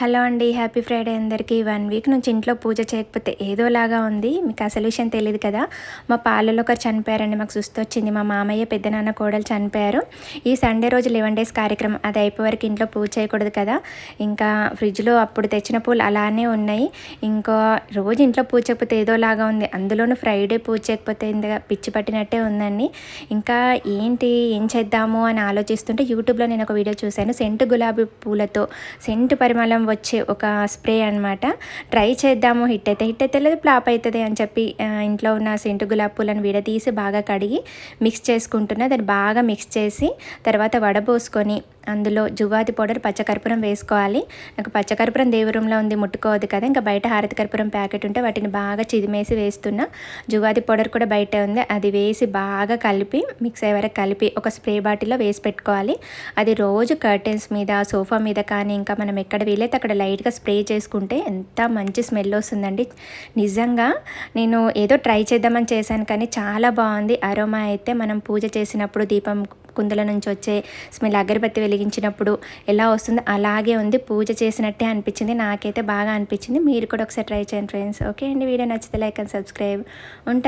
Hello అండి happy Friday అందరికీ. One week నుంచి ఇంట్లో పూజ చేయకపోతే ఏదోలాగా ఉంది. మీకు ఆ సొల్యూషన్ తెలియదు కదా. మా పాలలో ఒకరు చనిపోయారండి మాకు సుస్తు వచ్చింది. మా మామయ్య పెద్దనాన్న కోడలు చనిపోయారు. ఈ సండే రోజు లెవెన్ డేస్ కార్యక్రమం. అది అయిపోయే వరకు ఇంట్లో పూజ చేయకూడదు కదా. ఇంకా ఫ్రిడ్జ్లో అప్పుడు తెచ్చిన పూలు అలానే ఉన్నాయి. ఇంకా రోజు ఇంట్లో పూజ చేయకపోతే ఏదోలాగా ఉంది. అందులోనూ ఫ్రైడే పూజ చేయకపోతే ఇంత పిచ్చి పట్టినట్టే ఉందండి. ఇంకా ఏంటి ఏం చేద్దాము అని ఆలోచిస్తుంటే యూట్యూబ్లో నేను ఒక వీడియో చూశాను. సెంటు గులాబీ పూలతో సెంటు పరిమళం వచ్చే ఒక స్ప్రే అనమాట ట్రై చేద్దాము. హిట్ అయితే హిట్ అయితే లేదు ఫ్లాప్ అవుతుంది అని చెప్పి ఇంట్లో ఉన్న సెంటు గులాబీ పూలను విడదీసి బాగా కడిగి మిక్స్ చేసుకుంటున్నా. దాన్ని బాగా మిక్స్ చేసి తర్వాత వడబోసుకొని అందులో జువాది పౌడర్ పచ్చకర్పూరం వేసుకోవాలి. నాకు పచ్చకర్పూరం దేవరూంలో ఉంది ముట్టుకోవద్దు కదా. ఇంకా బయట హారతి కర్పూరం ప్యాకెట్ ఉంటే వాటిని బాగా చిదిమేసి వేస్తున్నా. జువాది పౌడర్ కూడా బయట ఉంది. అది వేసి బాగా కలిపి మిక్స్ అయ్యే వరకు కలిపి ఒక స్ప్రే బాటిల్లో వేసి పెట్టుకోవాలి. అది రోజు కర్టెన్స్ మీద సోఫా మీద కానీ ఇంకా మనం ఎక్కడ వీలైతే అక్కడ లైట్గా స్ప్రే చేసుకుంటే ఎంత మంచి స్మెల్ వస్తుందండి. నిజంగా నేను ఏదో ట్రై చేద్దామని చేశాను కానీ చాలా బాగుంది. అరోమా అయితే మనం పూజ చేసినప్పుడు దీపం కుందల నుంచి వచ్చే స్మెల్ అగరబత్తి వెలిగించినప్పుడు ఎలా వస్తుందో అలాగే ఉంది. పూజ చేసినట్టే అనిపించింది. నాకైతే బాగా అనిపించింది. మీరు కూడా ఒకసారి ట్రై చేయండి ఫ్రెండ్స్. ఓకే అండి. వీడియో నచ్చితే లైక్ అండ్ సబ్స్క్రైబ్. ఉంటా